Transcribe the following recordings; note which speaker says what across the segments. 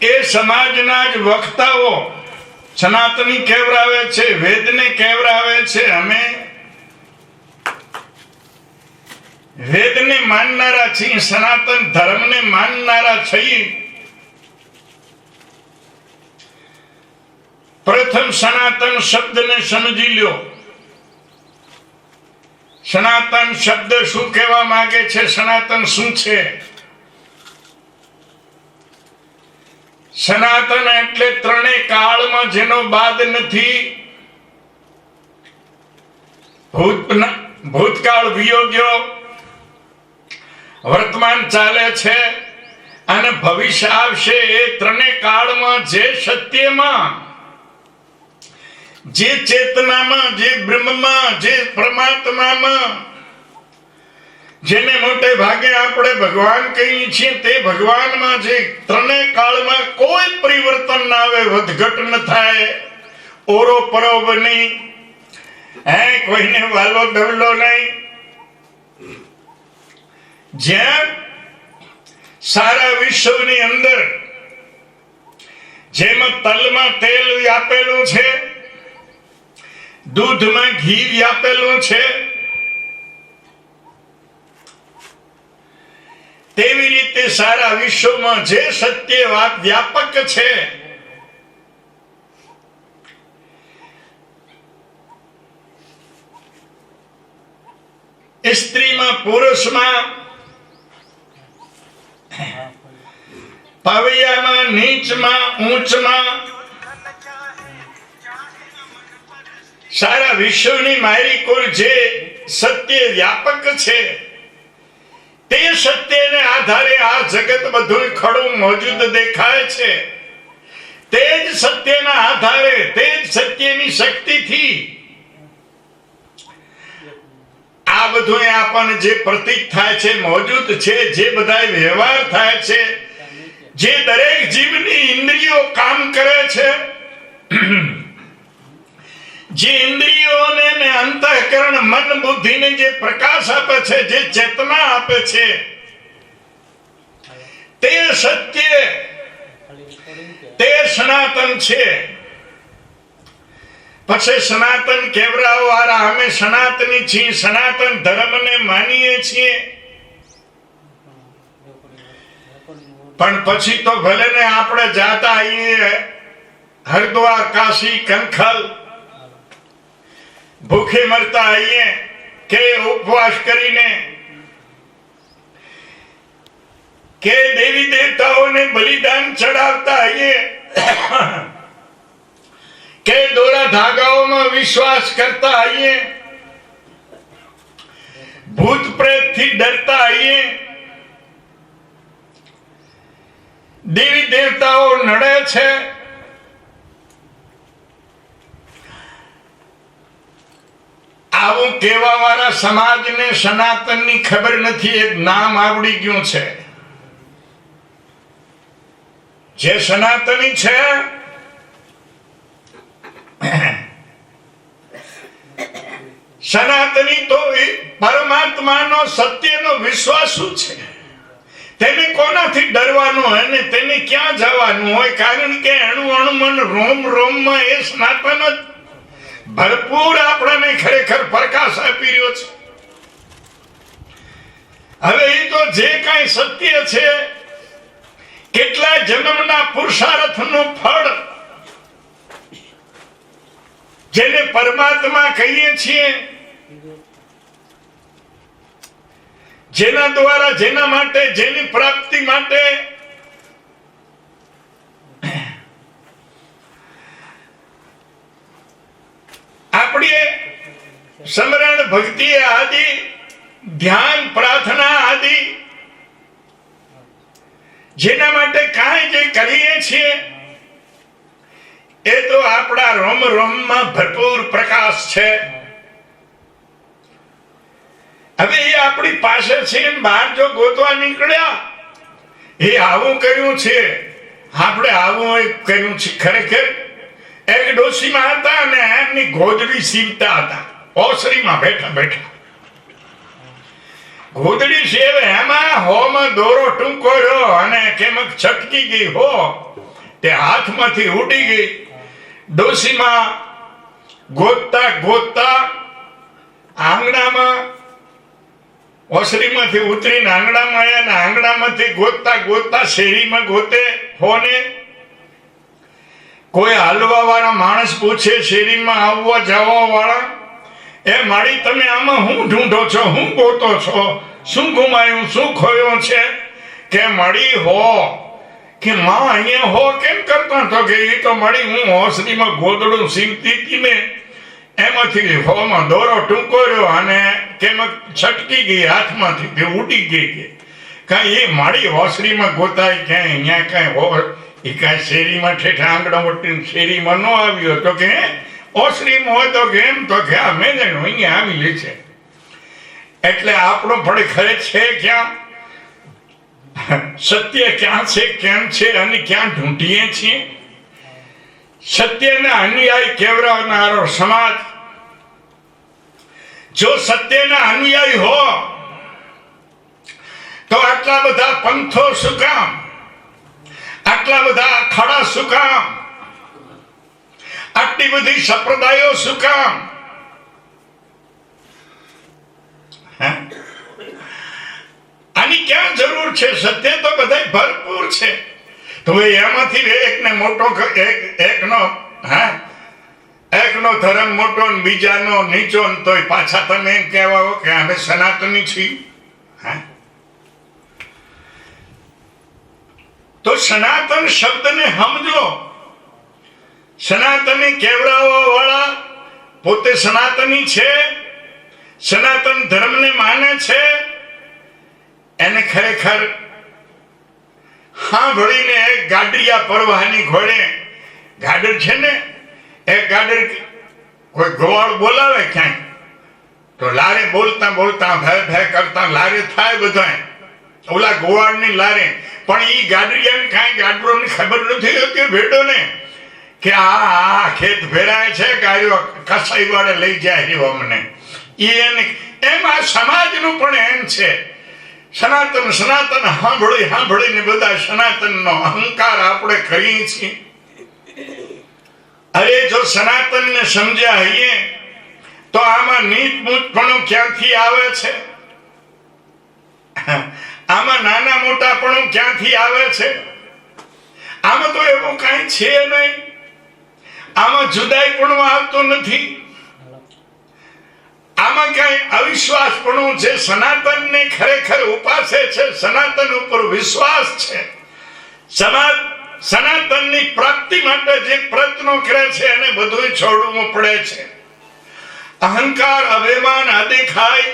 Speaker 1: એ સમાજના જ વક્તાઓ સનાતની કેવરાવે છે, વેદને કેવરાવે છે. અમે વેદને માનનારા છીએ, સનાતન ધર્મને માનનારા છીએ. પ્રથમ સનાતન શબ્દને સમજી લ્યો. સનાતન શબ્દ શું કહેવા માંગે છે, સનાતન શું છે? સનાતન એટલે ત્રણેય કાળમાં જેનો બાદ નથી. ભૂત ભૂતકાળ વિયોગ્યો. વર્તમાન ચાલે છે અને ભવિષ્ય આવશે એ ત્રણેય કાળમાં જે સત્યમાં, જે ચેતનામાં, જે બ્રહ્મમાં, જે પરમાત્મામાં જેને મોટે ભાગે આપણે ભગવાન કહીએ છીએ, તે ભગવાનમાં જે ત્રણેય કાળમાં કોઈ પરિવર્તન ના આવે, વધઘટ ન થાય. ઓરો પરોબ નહીં. હે, કોઈને વાલો ડવલો નહીં. જેમ સારા વિશ્વની અંદર જેમાં તલમાં તેલ વ્યાપેલું છે, દૂધમાં ઘી વ્યાપેલું છે તેવી રીતે સારા વિશ્વમાં જે સત્ય વાત વ્યાપક છે સ્ત્રીમાં પુરુષમાં પવૈયામાં નીચમાં ઊંચમાં સારા વિશ્વની મારી કુલ જે સત્ય વ્યાપક છે તે સત્યને આધારે આ જગત બધું ખડું મોજુદ દેખાય છે. તે જ સત્યના આધારે, તે જ સત્યની શક્તિથી. આ બધું આપણને જે પ્રતીક થાય છે, મોજૂદ છે, જે બધા વ્યવહાર થાય છે, જે દરેક જીવની ઇન્દ્રિયો કામ કરે છે. જે ઇન્દ્રિયોને ને અંતઃકરણ મન બુદ્ધિને જે પ્રકાશ આપે છે, જે ચેતના આપે છે, તે સત્ય, તે સનાતન છે. પછી સનાતન કેવરાઓ વાળા અમે સનાતની છીએ, સનાતન ધર્મને માનીએ છીએ. પણ પછી તો ભલે ને આપણે જાતા આવીએ હરિદ્વાર, કાશી, કંખલ ભૂખે મરતા આવીએ, કે ઉપવાસ કરીને? કે દેવી દેવતાઓને બલિદાન ચડાવતા આવીએ? કે દોરા ધાગાઓમાં વિશ્વાસ કરતા આવીએ? ભૂત પ્રેતથી ડરતા આવીએ? દેવી દેવતાઓ નડે છે આવું કહેવા વાળા સમાજને સનાતનની ખબર નથી, એક નામ આવડી ગયું છે. જે સનાતની છે, સનાતની તો પરમાત્માનો સત્યનો વિશ્વાસુ છે? તેને કોનાથી ડરવાનું હોય ને તેને ક્યાં જવાનું હોય? કારણ કે અણુ અણુમન રોમ રોમમાં એ સનાતન જ ભરપૂર આપણને ખરેખર પ્રકાશ આપી રહ્યો છે. હવે એ તો જે કાંઈ સત્ય છે કેટલા જન્મના પુરુષાર્થનું ફળ જેને પરમાત્મા કહીએ છીએ, જેના દ્વારા, જેના માટે, જેની પ્રાપ્તિ માટે આપણી સમરણ ભક્તિ આદિ, ધ્યાન પ્રાર્થના આદિ. જેના માટે કાંઈ જે કરીએ છીએ, એ તો આપણા રોમ રોમમાં ભરપૂર પ્રકાશ છે. હવે એ આપણી પાસે છે બહાર જો ગોતવા નીકળ્યા, એ આવું કર્યું છે. આપણે આવું કર્યું છે. ખરેખર, એક ડોશીમાં હતા અને એમની ગોદડી સીવતા હતા. ઓસરીમાં બેઠા બેઠા. ગોદડી સેવ એમાં હોમાં દોરો ટૂંકો રહ્યો અને કેમક છટકી ગઈ હો, તે હાથમાંથી ઉડી ગઈ. ડોસીમાં ગોતતા ગોતતા આંગણામાં ઓસરીમાંથી ઉતરીને આંગણામાં આવ્યા ને આંગણામાંથી ગોતતા ગોતતા શેરીમાં ગોતે ફોને. કોઈ હાલવા વાળા માણસ પૂછે, શેરીમાં આવવા જવા વાળા એ માળી, તમે આમાં હું ઢૂંઢો છો? હું ગોતો છો? શું ગુમાયું? શું ખોયો છે? કે મળી, હો. કે માં અહીંયા હો, કેમ કરતા તો કે એ તો મળી, હું હોસરીમાં ગોદડું સીવતી હતી ને એમાંથી હોમાં દોરો ટૂંકોર્યો અને કેમ છટકી ગઈ, હાથમાંથી તે ઉડી ગઈ કે. કાંઈ એ મારી હોસરીમાં ગોતાય ક્યાંય? અહીંયા કાંઈ હો, એ કાંઈ શેરીમાં ઠેઠા આંગણા વટીને શેરીમાં ન આવ્યો તો કે ઓસરીમાં હોય તો કેમ તો કે અમે જાણ્યું અહીંયા આવી લે છે. એટલે આપણો ફળે ખરે છે ક્યાં? સત્ય ક્યાં છે, કેમ છે, અને ક્યાં ઢૂંઢીએ છીએ? સત્યના અનુયાયી કેવરાવનારો સમાજ, જો સત્યના અનુયાયી હો, તો આટલા બધા પંથો શું કામ? આટલા બધા અખાડા શું કામ? આટલી બધી સંપ્રદાયો શું કામ? આની ક્યાં જરૂર છે? સત્ય તો બધા ભરપૂર છે. તો એમાંથી એકને મોટો એકનો, હા? એકનો ધર્મ મોટો ને બીજાનો નીચો ને તોય પાછા તમે એમ કહેવાઓ કે અમે સનાતની છીએ. હા? તો સનાતન શબ્દને સમજો. સનાતની કેવડાવવા વાળા પોતે સનાતની છે, સનાતન ધર્મને માને છે, એને ખરેખર હા ભળીને એક ગાડરિયા પરવાની ઘોડે ગાડર છે ને એ ગાડર કોઈ ગોવાળ બોલાવે ક્યાંય, તો લારે બોલતા બોલતા, ભય ભય કરતા લારે થાય બધાય. ઓલા ગોવાળની લારે. પણ ઈ ગાડરિયાને કાંઈ ગાડરોની ખબર નથી હોતી ભેડોને કે આ ખેત ભેરાય છે ગાયો કસાઈ વાળે લઈ જાય રહ્યો અમને. એને એમ આ સમાજનું પણ એમ છે. સનાતન સનાતન સાંભળી સાંભળીને બધા સનાતનનો અહંકાર આપણે કરીએ છીએ. અરે જો સનાતનને સમજ્યા હઈએ, તો આમાં નીચમૂચપણું ક્યાંથી આવે છે? આમાં નાના મોટાપણું ક્યાંથી આવે છે? આમાં તો એવું કાંઈ છે નહીં. આમાં જુદાઈપણું આવતું નથી. આમાં ક્યાંય અવિશ્વાસપણું છે? સનાતન ને ખરેખર ઉપાસે છે? સનાતન ઉપર વિશ્વાસ છે? સમાજ સનાતનની પ્રાપ્તિ માટે જે પ્રયત્નો કરે છે એને બધું છોડવું પડે છે. અહંકાર, અભિમાન અદેખાય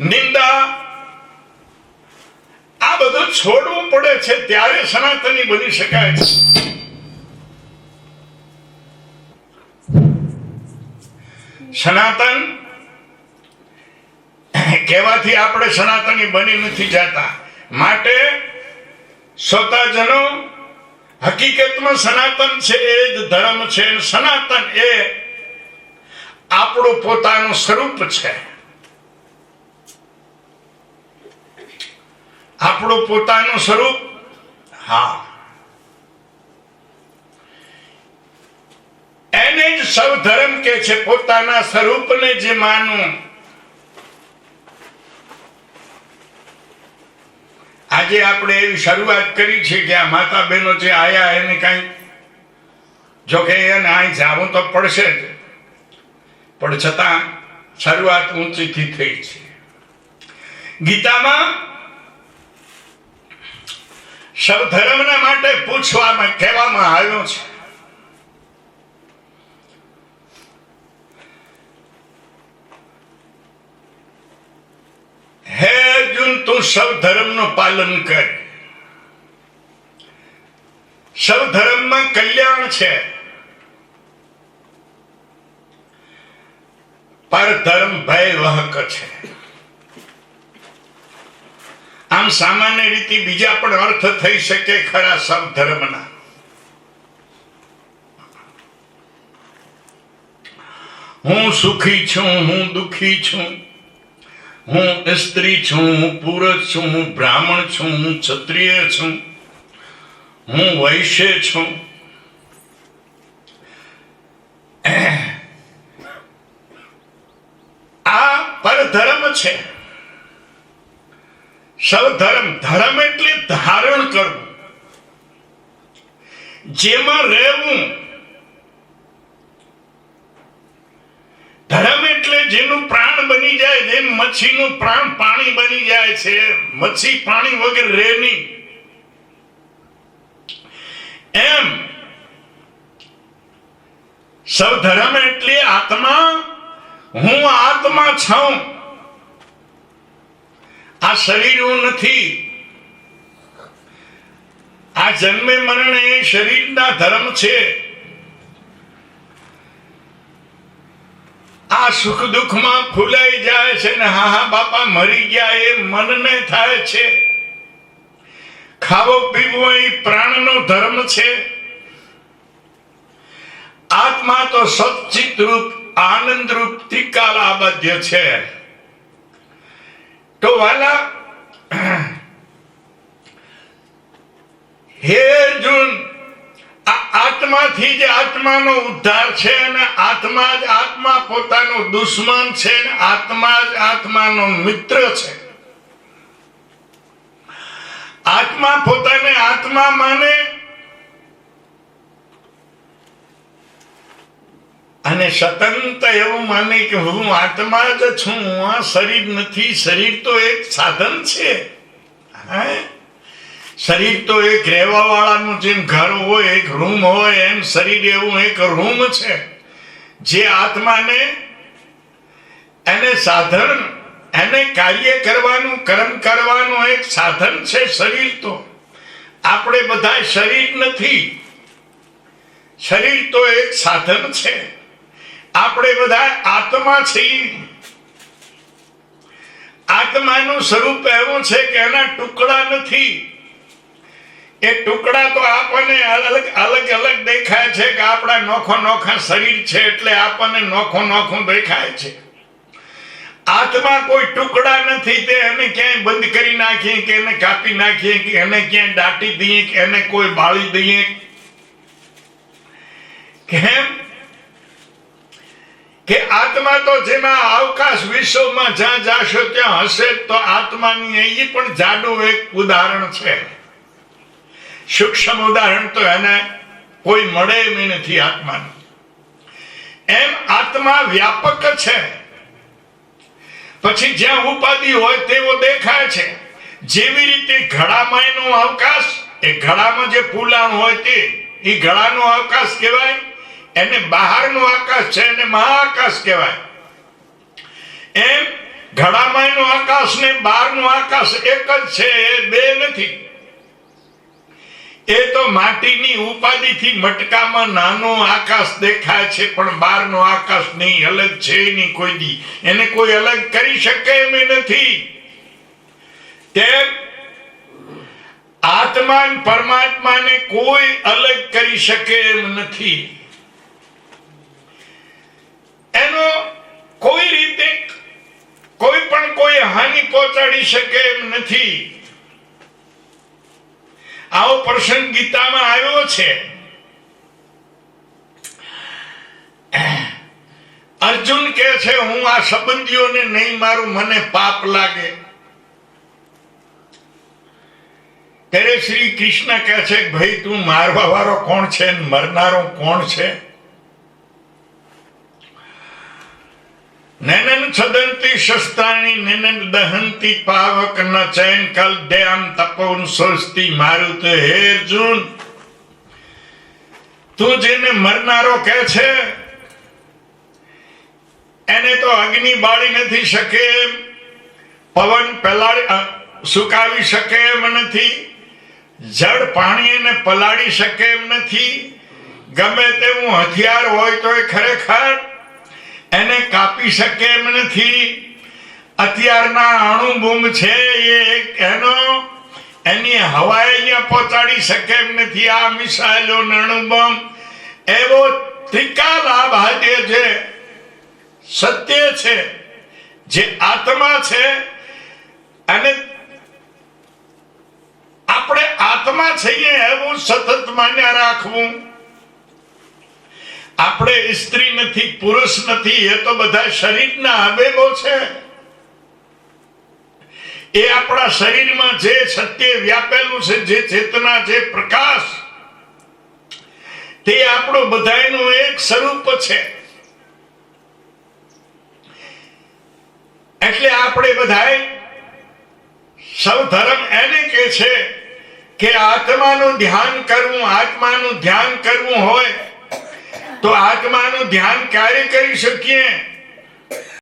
Speaker 1: નિંદા, આ બધું છોડવું પડે છે. ત્યારે સનાતની બની શકાય છે. સનાતન કહેવાથી આપણે સનાતની બની નથી જતા. માટે શ્રોતાજનો હકીકતમાં સનાતન છે એ જ ધર્મ છે સનાતન એ આપણું પોતાનું સ્વરૂપ છે. આપણું પોતાનું સ્વરૂપ, હા એને જ સૌ ધર્મ કે છે પોતાના સ્વરૂપને જે માનું. આજે આપણે એવી શરૂઆત કરી છે કે આ માતા બહેનો જે આયા એને કાંઈ જોકે એને અહીં જાવું તો પડશે જ. પણ છતાં શરૂઆત ઊંચીથી થઈ છે. ગીતામાં સૌ ધર્મના માટે પૂછવામાં, કહેવામાં આવ્યું છે હે અર્જુન તું સૌ ધર્મનું પાલન કર. સૌ ધર્મમાં કલ્યાણ છે. પર ધર્મ ભય વહક છે. આમ સામાન્ય રીતે બીજા પણ અર્થ થઈ શકે ખરા સૌ ધર્મના. હું સુખી છું, હું દુખી છું. હું સ્ત્રી છું પુરુષ છું, હું બ્રાહ્મણ છું, હું ક્ષત્રિય છું, હું વૈશ્ય છું. આ પરધર્મ છે. સૌધર્મ ધર્મ એટલે ધારણ કરવું. જેમાં રહેવું ધર્મ એટલે જેનું પ્રાણ બની જાય જેમ મચ્છીનું પ્રાણ પાણી બની જાય છે. મચ્છી પાણી વગર રહે નહીં. એમ સૌધર્મ એટલે આત્મા, હું આત્મા છું. આ શરીર હું નથી. આ જન્મે મરણે એ શરીરના ધર્મ છે આ સુખ દુઃખમાં ફૂલાઈ જાય છે ને હા બાપા મરી ગયા એ મનને થાય છે. ખાવો, પીવો એ પ્રાણનો ધર્મ છે. આત્મા તો સચિત રૂપ, આનંદ રૂપ તિકાલ આબધ્ય છે. તો વાલા, હે અર્જુન આત્માથી જ આત્માનો ઉદ્ધાર છે અને આત્મા જ આત્મા પોતાનો દુશ્મન છે અને આત્મા જ આત્માનો મિત્ર છે. આત્મા પોતાને આત્મા માને અને સતંત એવું માને કે હું આત્મા જ છું આ શરીર નથી, શરીર તો એક સાધન છે. હા શરીર તો એક રહેવા વાળાનું જેમ ઘર હોય, એક રૂમ હોય, એમ શરીર એવું એક રૂમ છે. જે આત્માને એને સાધન, એને કાર્ય કરવાનું, કર્મ કરવાનું એક સાધન છે શરીર તો. આપણે બધા શરીર નથી. શરીર તો એક સાધન છે. આપણે બધા આત્મા છીએ. આત્માનું સ્વરૂપ એવું છે કે એના ટુકડા નથી. એ ટુકડા તો આપણને અલગ અલગ અલગ દેખાય છે કે આપણા નોખો નોખા શરીર છે એટલે આપણને નોખો નોખું દેખાય છે. આત્મા કોઈ ટુકડા નથી, તે એને ક્યાંય બંધ કરી નાખીએ કે એને કાપી નાખીએ કે એને ક્યાંય દાટી દઈએ કે એને કોઈ બાળી દઈએ. કેમ? કે આત્મા તો જેના અવકાશ વિશ્વમાં જ્યાં જાશો ત્યાં હશે તો આત્માની એ પણ જાડું એક ઉદાહરણ છે. સૂક્ષ્મ ઉદાહરણ તો એને કોઈ મળે એમ નથી આત્માનું. એમ આત્મા વ્યાપક છે. પછી જ્યાં ઉપાધિ હોય તેવો દેખાય છે. જેવી રીતે ઘડામાં અવકાશ, એ ઘડામાં જે પુલાણ હોય તે, એ ઘડાનો અવકાશ કહેવાય. એને બહારનો આકાશ છે, એને મહાઆકાશ કહેવાય. એમ ઘડામાં આકાશ ને બહારનો આકાશ એક જ છે બે નથી. એ તો માટીની ઉપાધિથી મટકામાં નાનો આકાશ દેખાય છે, પણ બહારનો આકાશ નહીં, અલગ છે નહીં કોઈ દી. એને કોઈ અલગ કરી શકે એમ નથી. તેમ આત્મા પરમાત્માને કોઈ અલગ કરી શકે એમ નથી. એનો કોઈ રીતે કોઈ પણ કોઈ હાનિ પહોંચાડી શકે એમ નથી. આવો પ્રસંગ ગીતામાં આવ્યો છે. અર્જુન કે છે, હું આ સંબંધીઓને નહીં, મારું મને પાપ લાગે. ત્યારે શ્રી કૃષ્ણ કહે છે કે ભાઈ, તું મારવા વાળો કોણ છે મરનારો કોણ છે? નનન છદંતી શસ્તાણી નનન દહંતી પાવક ન ચૈન કલ દેમ તપોન સોસ્તી મારું તો હે અર્જુન. તું જેને મરનારો કહે છે, એને તો અગ્નિ બાળી નથી શકે પવન પલાળી સુકાવી શકે એમ નથી, જળ પાણી એને પલાળી શકે એમ નથી, ગમે તેવું હથિયાર હોય તો એ ખરેખર એને કાપી શકે એમ નથી. અત્યારના અણુ બોમ્બ છે એ એનો, એની હવાએ અહીંયા પહોંચાડી શકે એમ નથી. આ મિસાઇલો ને અણુ બોમ્બ એવો લાભ આભાદ્ય છે સત્ય છે, જે આત્મા છે, અને આપણે આત્મા છીએ એવું સતત માન્યા રાખવું. આપણે સ્ત્રી નથી, પુરુષ નથી, એ તો બધા શરીરના આવેગો છે. એ આપણા શરીરમાં જે સત્ય વ્યાપેલું છે, જે ચેતના, જે પ્રકાશ, તે આપણું બધાનું એક સ્વરૂપ છે. એટલે આપણે બધાએ સૌ ધર્મ એને કે છે કે આત્માનું ધ્યાન કરવું, આત્માનું ધ્યાન કરવું હોય તો આત્માનું ધ્યાન ક્યારે કરી શકીએ?